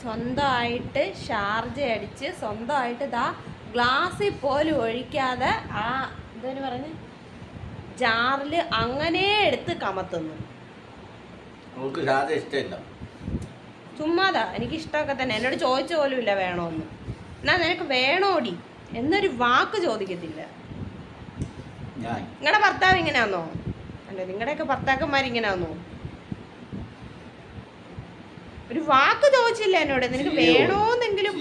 സ്വന്തമായിട്ട് ഷാർജ അടിച്ച് സ്വന്തമായിട്ട് ഇതാ ഗ്ലാസ്സിൽ പോലും ഒഴിക്കാതെ ആ എന്താണ് പറഞ്ഞ് ജാറിൽ അങ്ങനെ എടുത്ത് കമത്തുന്നു. ചുമ്മാതാ എനിക്ക് ഇഷ്ടമൊക്കെ തന്നെ. എന്നോട് ചോദിച്ച പോലും ഇല്ല വേണോന്ന്. എന്നാ നിനക്ക് വേണോടി? എന്നൊരു വാക്ക് ചോദിക്കത്തില്ല. നിങ്ങളുടെ ഭർത്താവ് ഇങ്ങനെയാന്നോ അല്ല നിങ്ങളുടെയൊക്കെ ഭർത്താക്കന്മാർ ഇങ്ങനെയാന്നോ ഒരു വാക്ക് ചോദിച്ചില്ല എന്നോട്. നിനക്ക് വേണോന്നെങ്കിലും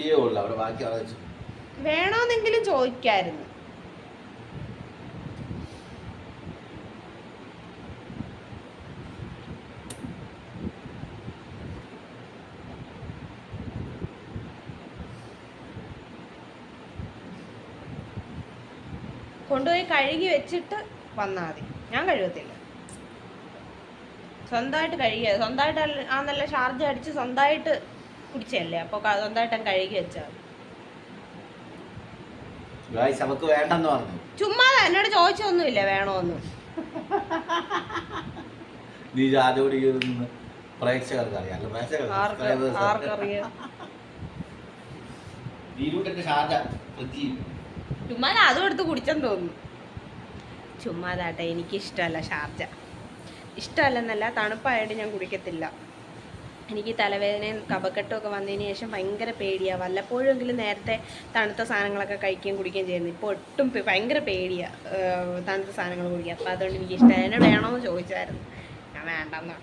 വേണോന്നെങ്കിലും ചോദിക്കായിരുന്നു. കൊണ്ടുപോയി കഴുകി വെച്ചിട്ട് വന്നാൽ മതി. ഞാൻ കഴുകത്തില്ല. സ്വന്തമായിട്ട് കഴുകിയ സ്വന്തമായിട്ട് ആ നല്ല ഷാർജ് അടിച്ച് സ്വന്തമായിട്ട് കുടിച്ചല്ലേ അപ്പോൾ സ്വന്തമായിട്ട് കഴുകി വെച്ചാൽ വേണ്ടെന്ന് പറഞ്ഞു. ചുമ്മാ എന്നോട് ചോദിച്ചൊന്നുമില്ല വേണോന്ന്. നീ പ്രേക്ഷകർക്ക് അറിയാം. ഫ്രിഡ്ജി. ചുമ്മാ അതും എടുത്ത് കുടിച്ചെന്ന് തോന്നുന്നു. ചുമ്മാതാട്ടെ എനിക്ക് ഇഷ്ടമല്ല ഷാർജ ഇഷ്ടമല്ലെന്നല്ല തണുപ്പായിട്ട് ഞാൻ കുടിക്കത്തില്ല. എനിക്ക് തലവേദനയും കപക്കെട്ടുമൊക്കെ വന്നതിന് ശേഷം ഭയങ്കര പേടിയാണ് വല്ലപ്പോഴെങ്കിലും നേരത്തെ തണുത്ത സാധനങ്ങളൊക്കെ കഴിക്കുകയും കുടിക്കുകയും ചെയ്യുന്നു ഇപ്പോൾ ഒട്ടും ഭയങ്കര പേടിയാണ് തണുത്ത സാധനങ്ങൾ കുടിക്കുക അപ്പോൾ അതുകൊണ്ട് എനിക്ക് ഇഷ്ടം. എന്നെ വേണമെന്ന് ചോദിച്ചായിരുന്നു. ഞാൻ വേണ്ടെന്ന്.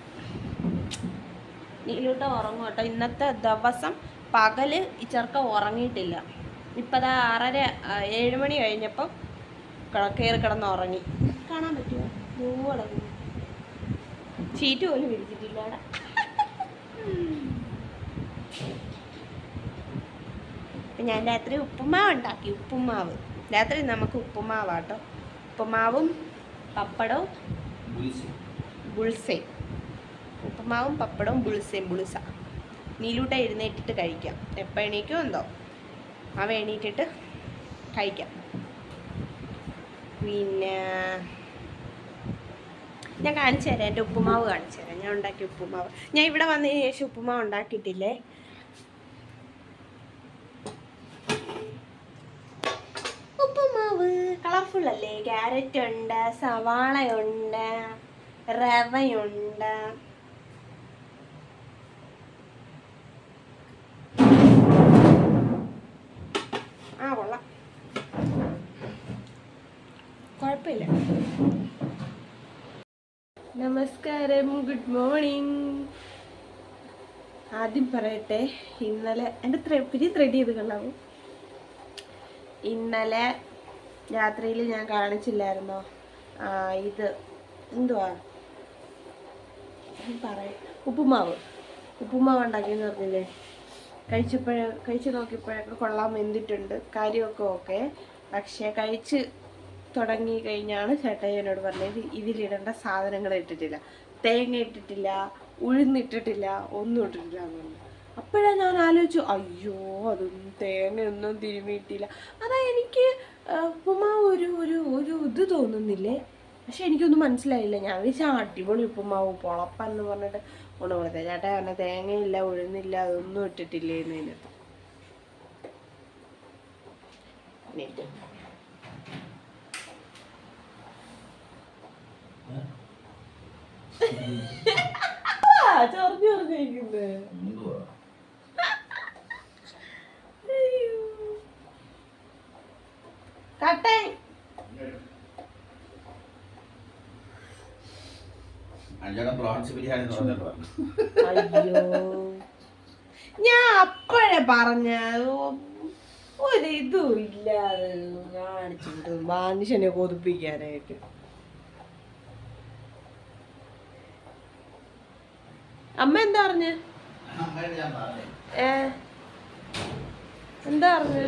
നീലൂട്ട ഉറങ്ങും കേട്ടോ. ഇന്നത്തെ ദിവസം പകൽ ഈ ചെറുക്ക ഉറങ്ങിയിട്ടില്ല. ഇപ്പം ദാ ആറര ഏഴുമണി ഏഴ് മണി കഴിഞ്ഞപ്പം കയറി കിടന്ന് ഉറങ്ങി. കാണാൻ പറ്റുമോ? ദൂരെ ഷീറ്റ് പോലും വിരിച്ചിട്ടില്ല അവിടെ ഞാൻ രാത്രി ഉപ്പുമാവ് ഉണ്ടാക്കി ഉപ്പുമാവ്. രാത്രി നമുക്ക് ഉപ്പുമാവാട്ടോ. ഉപ്പുമാവും പപ്പടവും ബുൾസയും ഉപ്പുമാവും പപ്പടവും ബുൾസയും ബുൾസ. നീലൂട്ട എഴുന്നേറ്റിട്ട് കഴിക്കാം. എപ്പോൾ എണീക്കും എന്തോ? അവ എണീറ്റിട്ട് കഴിക്കാം. പിന്നെ ഞാൻ കാണിച്ചു തരാം എന്റെ ഉപ്പുമാവ് കാണിച്ചു തരാം. ഞാൻ ഉണ്ടാക്കിയ ഉപ്പുമാവ്. ഞാൻ ഇവിടെ വന്നതിന് ശേഷം ഉപ്പുമാവ് ഉണ്ടാക്കിയിട്ടില്ലേ? ഉപ്പുമാവ്. കളർഫുൾ അല്ലേ? ക്യാരറ്റ് ഉണ്ട് സവാളയുണ്ട് റവയുണ്ട്. ആ കൊള്ളാം. കുഴപ്പമില്ല. നമസ്കാരം ഗുഡ് മോർണിംഗ് ആദ്യം പറയട്ടെ ഇന്നലെ എന്റെ പിരി ത്രെഡി ചെയ്ത് കണ്ടാവും? ഇന്നലെ രാത്രിയിൽ ഞാൻ കാണിച്ചില്ലായിരുന്നോ? ഇത് എന്തുവാ? പറയ ഉപ്പുമാവ്. ഉപ്പുമാവ് ഉണ്ടാക്കിയെന്ന് പറഞ്ഞില്ലേ? കഴിച്ചപ്പോഴ കഴിച്ച് നോക്കിയപ്പോഴൊക്കെ കൊള്ളാൻ വെന്തിട്ടുണ്ട്. കാര്യമൊക്കെ ഓക്കെ പക്ഷേ കഴിച്ച് തുടങ്ങി കഴിഞ്ഞാണ് ചേട്ടായി എന്നോട് പറഞ്ഞത് ഇതിലിടേണ്ട സാധനങ്ങൾ ഇട്ടിട്ടില്ല തേങ്ങ ഇട്ടിട്ടില്ല ഉഴുന്നിട്ടിട്ടില്ല ഒന്നും ഇട്ടിട്ടില്ല എന്ന് പറഞ്ഞു. അപ്പോഴാണ് ഞാൻ ആലോചിച്ചു അയ്യോ അതൊന്നും തേങ്ങയൊന്നും തിരുമിയിട്ടില്ല. അതാ എനിക്ക് ഉപ്പുമാവ് ഒരു ഒരു ഒരു ഇത് തോന്നുന്നില്ലേ? പക്ഷെ എനിക്കൊന്നും മനസ്സിലായില്ല. ഞാൻ വിചാരിച്ചാൽ അടിപൊളി ഉപ്പുമാവ് പൊളപ്പെന്ന് പറഞ്ഞിട്ട് കൊണ്ട് കൊടുത്തേ. ചേട്ടാ പറഞ്ഞ തേങ്ങയില്ല ഉഴുന്നില്ല അതൊന്നും ഇട്ടിട്ടില്ലേ എന്നതിനകത്ത് ചൊറിഞ്ഞു ഞാൻ അപ്പോഴേ പറഞ്ഞ ഒരിതും ഇല്ലാതെ കാണിച്ചിട്ട് മനുഷ്യനെ കൊതിപ്പിക്കാനായിട്ട്. അമ്മ എന്താ പറഞ്ഞ? ഏ? എന്താ പറഞ്ഞു?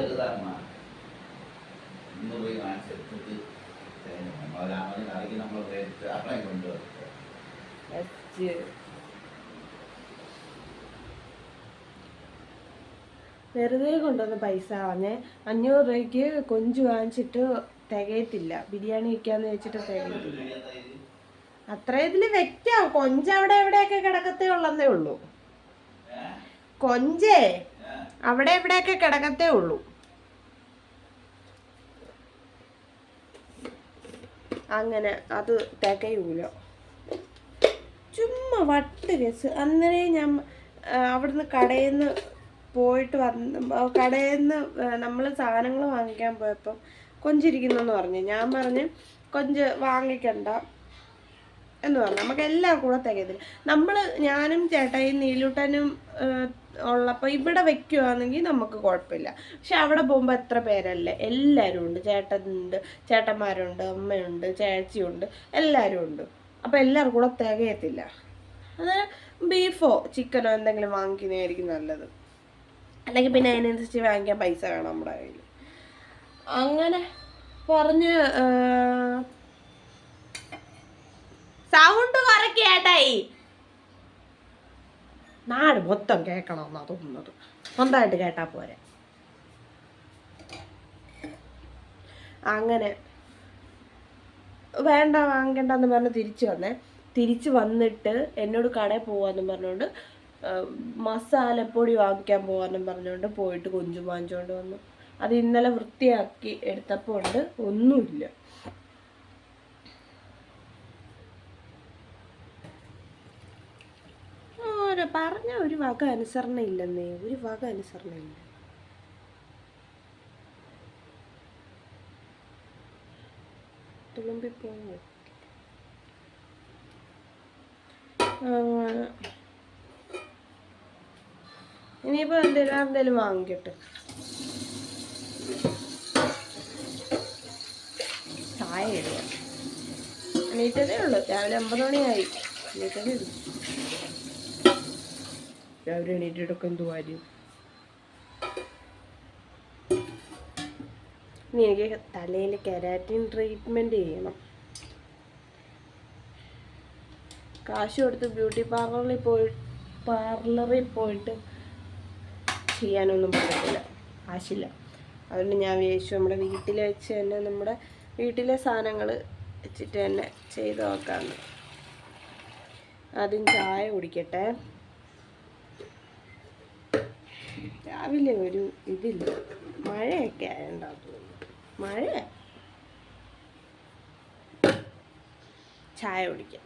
വെറുതെ കൊണ്ടുവന്ന പൈസ കളഞ്ഞ് അഞ്ഞൂറ് രൂപയ്ക്ക് കൊഞ്ച് വാങ്ങിച്ചിട്ട് തികയത്തില്ല. ബിരിയാണി വെക്കാന്ന് വെച്ചിട്ട് തികയത്തില്ല. അത്ര ഇതിൽ വെക്കാം കൊഞ്ച് അവിടെ എവിടെയൊക്കെ കിടക്കത്തേ ഉള്ളെന്നേ ഉള്ളൂ. കൊഞ്ചേ അവിടെ എവിടെയൊക്കെ കിടക്കത്തേ ഉള്ളൂ. അങ്ങനെ അത് തികയൂല. ചുമ്മാ വട്ട് കേസ്. അന്നേ ഞാൻ അവിടുന്ന് കടയിൽ നിന്ന് പോയിട്ട് വന്ന് കടയിൽ നിന്ന് നമ്മൾ സാധനങ്ങൾ വാങ്ങിക്കാൻ പോയപ്പം കൊഞ്ചിരിക്കുന്നെന്ന് പറഞ്ഞു. ഞാൻ പറഞ്ഞു കൊഞ്ച് വാങ്ങിക്കണ്ട. എന്ന് പറഞ്ഞു. നമുക്ക് എല്ലാം കൂടെ തികയത്തില്ല. നമ്മൾ ഞാനും ചേട്ടായും നീലൂട്ടനും ഉള്ളപ്പോൾ ഇവിടെ വെക്കുവാണെങ്കിൽ നമുക്ക് കുഴപ്പമില്ല. പക്ഷെ അവിടെ പോകുമ്പോൾ എത്ര പേരല്ലേ? എല്ലാവരും ഉണ്ട്. ചേട്ടനുണ്ട് ചേട്ടന്മാരുണ്ട് അമ്മയുണ്ട് ചേച്ചിയുണ്ട് എല്ലാവരും ഉണ്ട്. അപ്പോൾ എല്ലാവരും കൂടെ തികയത്തില്ല. അത് ബീഫോ ചിക്കനോ എന്തെങ്കിലും വാങ്ങിക്കുന്നതായിരിക്കും നല്ലത്. അല്ലെങ്കിൽ പിന്നെ അതിനനുസരിച്ച് വാങ്ങിക്കാൻ പൈസ വേണം നമ്മുടെ കയ്യിൽ അങ്ങനെ പറഞ്ഞ് സൗണ്ട് കുറയ്ക്കേട്ടായി നാട് മൊത്തം കേൾക്കണമെന്നാ തോന്നുന്നത്. സ്വന്തമായിട്ട് കേട്ടാ പോരെ. അങ്ങനെ വേണ്ട വാങ്ങണ്ടെന്ന് പറഞ്ഞ് തിരിച്ചു വന്നേ. തിരിച്ചു വന്നിട്ട് എന്നോട് കടയിൽ പോവാന്നും പറഞ്ഞുകൊണ്ട് മസാലപ്പൊടി വാങ്ങിക്കാൻ പോവാന്നും പറഞ്ഞുകൊണ്ട് പോയിട്ട് കൊഞ്ചു വാങ്ങിച്ചുകൊണ്ട് വന്നു. അത് ഇന്നലെ വൃത്തിയാക്കി എടുത്തപ്പോൾ ഉണ്ട്. ഒന്നുമില്ല. പറഞ്ഞ ഒരു വക അനുസരണ ഇല്ലെന്നേ ഒരു വക അനുസരണ ഇല്ല തുളുമ്പി പോവോ അങ്ങനെ ഇനിയിപ്പോ എന്തേലും എന്തേലും വാങ്ങിക്കട്ടെ. ചായ എണീറ്റതേ ഉള്ളൂ. രാവിലെ ഒമ്പത് മണിയായി. എണീറ്റതേ ഉള്ളൂ. രാവിലെ എണീറ്റിട്ടൊക്കെ എന്തു കാര്യം ഇനി എനിക്ക് തലയിൽ കെരാറ്റിൻ ട്രീറ്റ്മെന്റ് ചെയ്യണം. കാശ് കൊടുത്ത് ബ്യൂട്ടി പാർലറിൽ പോയി പാർലറിൽ പോയിട്ട് ചെയ്യാനൊന്നും പറ്റത്തില്ല. കാശില്ല അതുകൊണ്ട് ഞാൻ വിചാരിച്ചു നമ്മുടെ വീട്ടിൽ വെച്ച് തന്നെ നമ്മുടെ വീട്ടിലെ സാധനങ്ങൾ വെച്ചിട്ട് തന്നെ ചെയ്ത് നോക്കാമെന്ന് ആദ്യം ചായ കുടിക്കട്ടെ. രാവിലെ ഒരു ഇതില്ല. മഴയൊക്കെ ആയതുകൊണ്ടാണ് തോന്നുന്നു. മഴ? ചായ കുടിക്കാം.